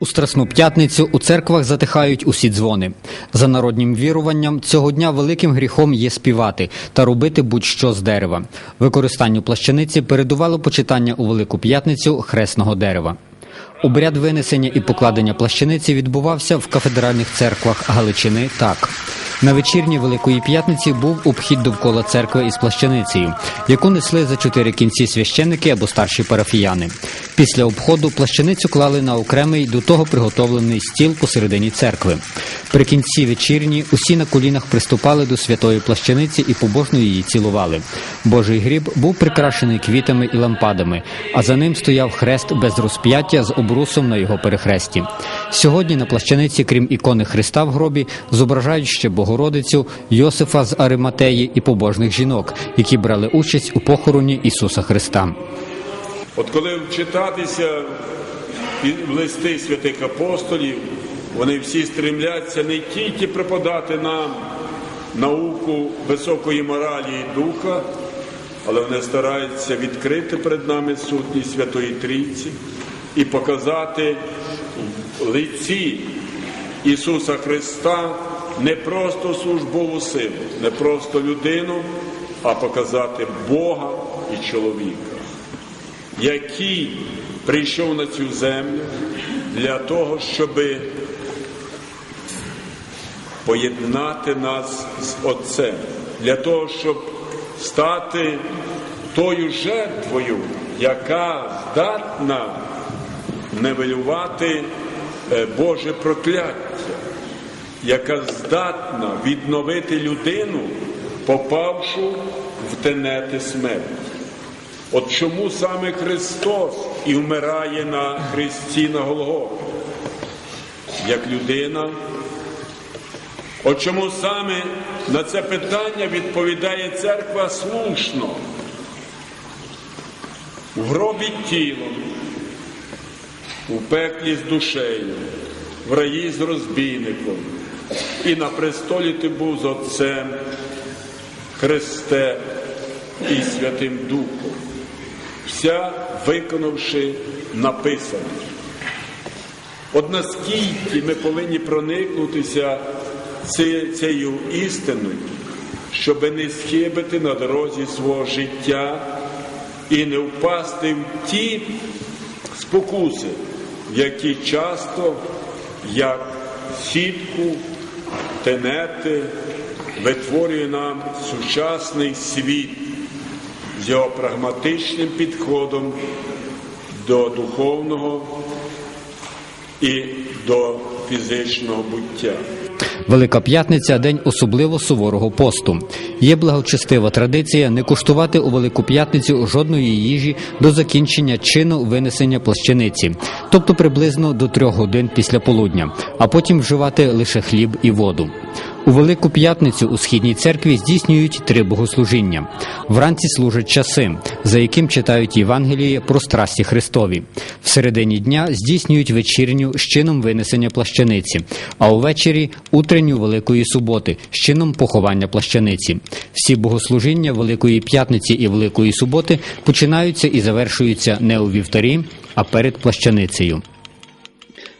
У Страсну п'ятницю у церквах затихають усі дзвони. За народнім віруванням, цього дня великим гріхом є співати та робити будь-що з дерева. Використанню плащаниці передувало почитання у Велику п'ятницю хресного дерева. Обряд винесення і покладення плащаниці відбувався в кафедральних церквах Галичини так. На вечірні Великої п'ятниці був обхід довкола церкви із плащаницею, яку несли за чотири кінці священники або старші парафіяни. Після обходу плащаницю клали на окремий до того приготовлений стіл посередині церкви. При кінці вечірні усі на колінах приступали до святої плащаниці і побожно її цілували. Божий гріб був прикрашений квітами і лампадами, а за ним стояв хрест без розп'яття з обрусом на його перехресті. Сьогодні на плащаниці, крім ікони Христа в гробі, зображають ще Богородицю, Йосифа з Ариматеї і побожних жінок, які брали участь у похороні Ісуса Христа. От коли вчитатися в листи святих апостолів, вони всі стремляться не тільки преподати нам науку високої моралі і духа, але вони стараються відкрити перед нами сутність Святої Трійці і показати лиці Ісуса Христа не просто службову силу, не просто людину, а показати Бога і чоловіка який прийшов на цю землю для того, щоб поєднати нас з Отцем, для того, щоб стати тою жертвою, яка здатна невелювати е, Боже прокляття, яка здатна відновити людину, попавшу в тенети смерті. От чому саме Христос і вмирає на Христі на Голгофі, як людина? От чому саме на це питання відповідає церква слушно, в гробі тілом, у пеклі з душею, в раї з розбійником, і на престолі ти був з Отцем, Христе і Святим Духом вся виконавши написане. От наскільки ми повинні проникнутися цією істиною, щоб не схибити на дорозі свого життя і не впасти в ті спокуси, які часто, як сітку, тенети, витворює нам сучасний світ з його прагматичним підходом до духовного і до фізичного буття. Велика п'ятниця день особливо суворого посту. Є благочестива традиція не куштувати у Велику п'ятницю жодної їжі до закінчення чину винесення плащаниці, тобто приблизно до трьох годин після полудня, а потім вживати лише хліб і воду. У Велику п'ятницю у східній церкві здійснюють три богослужіння. Вранці служать часи, за яким читають Євангеліє про страсті Христові. В середині дня здійснюють вечірню з чином винесення плащаниці, а увечері утренню Великої суботи з чином поховання плащаниці. Всі богослужіння Великої п'ятниці і Великої суботи починаються і завершуються не у вівторі, а перед плащаницею.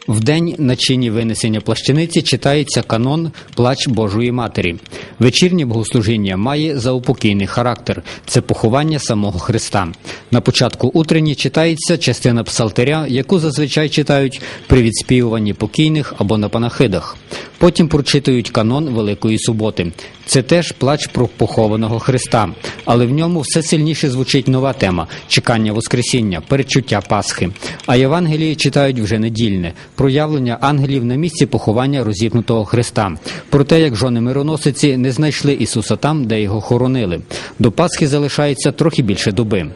В день на чині винесення плащаниці читається канон Плач Божої Матері. Вечірнє богослужіння має заупокійний характер це поховання самого Христа. На початку утренні читається частина псалтиря, яку зазвичай читають при відспівуванні покійних або на панахидах. Потім прочитують канон Великої суботи. Це теж плач про похованого Христа, але в ньому все сильніше звучить нова тема чекання Воскресіння, передчуття Пасхи. А Євангелії читають вже недільне проявлення ангелів на місці поховання розіпнутого Христа, про те, як жони мироносиці не знайшли Ісуса там, де його хоронили. До Пасхи залишається трохи більше доби.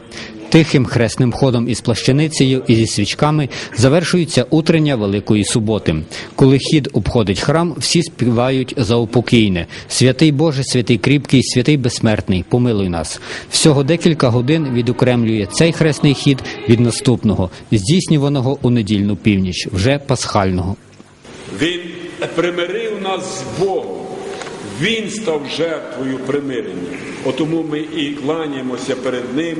Тихим хресним ходом із плащаницею і зі свічками завершується утрення Великої суботи. Коли хід обходить храм, всі співають за упокійне. Святий Боже, святий кріпкий, святий безсмертний, помилуй нас. Всього декілька годин відокремлює цей хресний хід від наступного, здійснюваного у недільну північ, вже пасхального. Він примирив нас з Богом. Він став жертвою примирення. Отому ми і кланяємося перед Ним,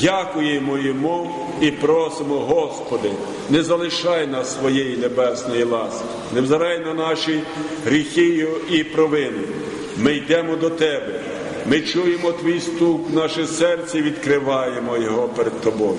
дякуємо йому і просимо, Господи, не залишай нас своєї небесної ласки, не взирай на наші гріхи і провини. Ми йдемо до Тебе. Ми чуємо Твій стук, наше серце відкриваємо його перед Тобою.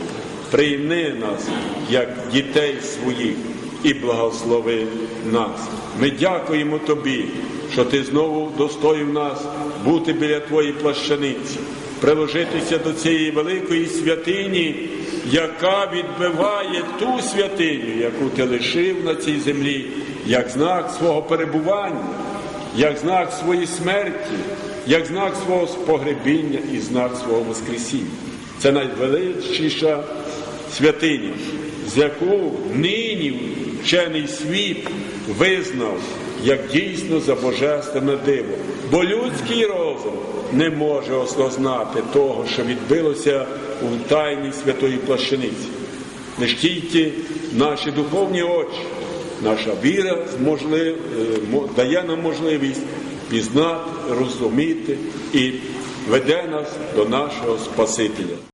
Прийми нас, як дітей своїх, і благослови нас. Ми дякуємо Тобі, що Ти знову достоїв нас бути біля Твоєї плащаниці, приложитися до цієї великої святині, яка відбиває ту святиню, яку ти лишив на цій землі, як знак свого перебування, як знак своєї смерті, як знак свого спогребіння і знак свого Воскресіння. Це найвеличніша святиня, з яку нині вчений світ визнав як дійсно за божественне диво. Бо людський розум не може осознати того, що відбилося у тайні святої плащаниці. Ж тільки наші духовні очі, наша віра зможлив, е, дає нам можливість пізнати, розуміти і веде нас до нашого Спасителя.